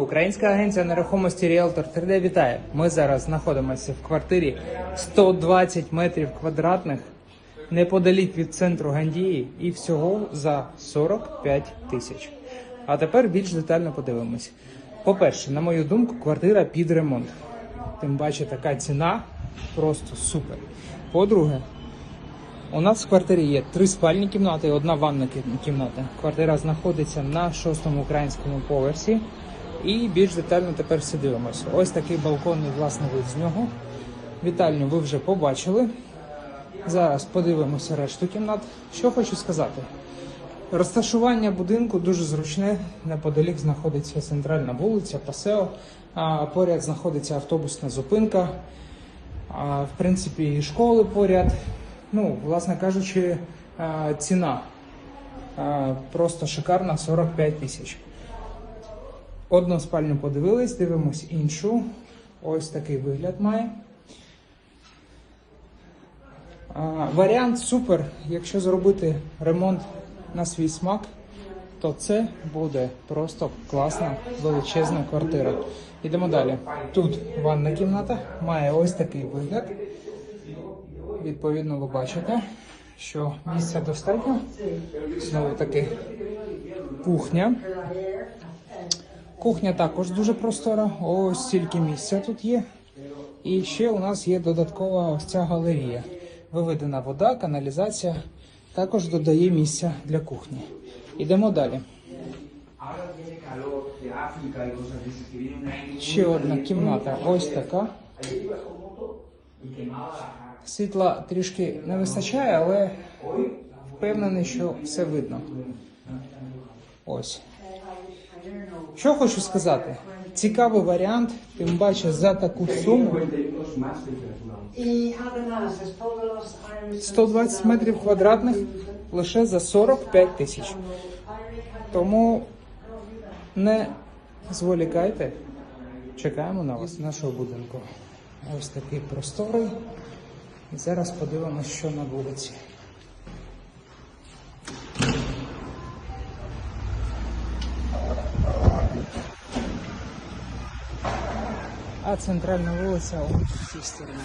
Українська агенція нерухомості Ріелтор 3D вітає. Ми зараз знаходимося в квартирі 120 метрів квадратних неподалік від центру Гандії і всього за 45 тисяч. А тепер більш детально подивимось. По-перше, на мою думку, квартира під ремонт. Тим паче така ціна просто супер. По-друге, у нас в квартирі є три спальні кімнати і одна ванна кімната. Квартира знаходиться на шостому українському поверсі. І більш детально тепер все дивимося. Ось такий балконний власний вид з нього. Вітальню ви вже побачили. Зараз подивимося решту кімнат. Що хочу сказати. Розташування будинку дуже зручне. Неподалік знаходиться центральна вулиця, Пасео. А поряд знаходиться автобусна зупинка. А, в принципі, і школи поряд. Ну, власне кажучи, ціна просто шикарна 45 тисяч. Одну спальню подивились, дивимось іншу. Ось такий вигляд має. А, варіант супер. Якщо зробити ремонт на свій смак, то це буде просто класна величезна квартира. Йдемо далі. Тут ванна кімната має ось такий вигляд. Відповідно, ви бачите, що місця достатньо. Знову таки кухня. Кухня також дуже простора. Ось стільки місця тут є. І ще у нас є додаткова ось ця галерія. Виведена вода, каналізація також додає місця для кухні. Ідемо далі. Ще одна кімната ось така. Світла трішки не вистачає, але впевнений, що все видно. Ось. Що хочу сказати? Цікавий варіант, тим паче за таку суму. 51 más temperatura. Y además es todos los aires 120 метрів квадратних лише за 45 тисяч. Тому не зволікайте. Чекаємо на вас, нашого будинку. Ось такий просторий. І зараз подивимося, що на вулиці. А центральна вулиця ось в цій стороні.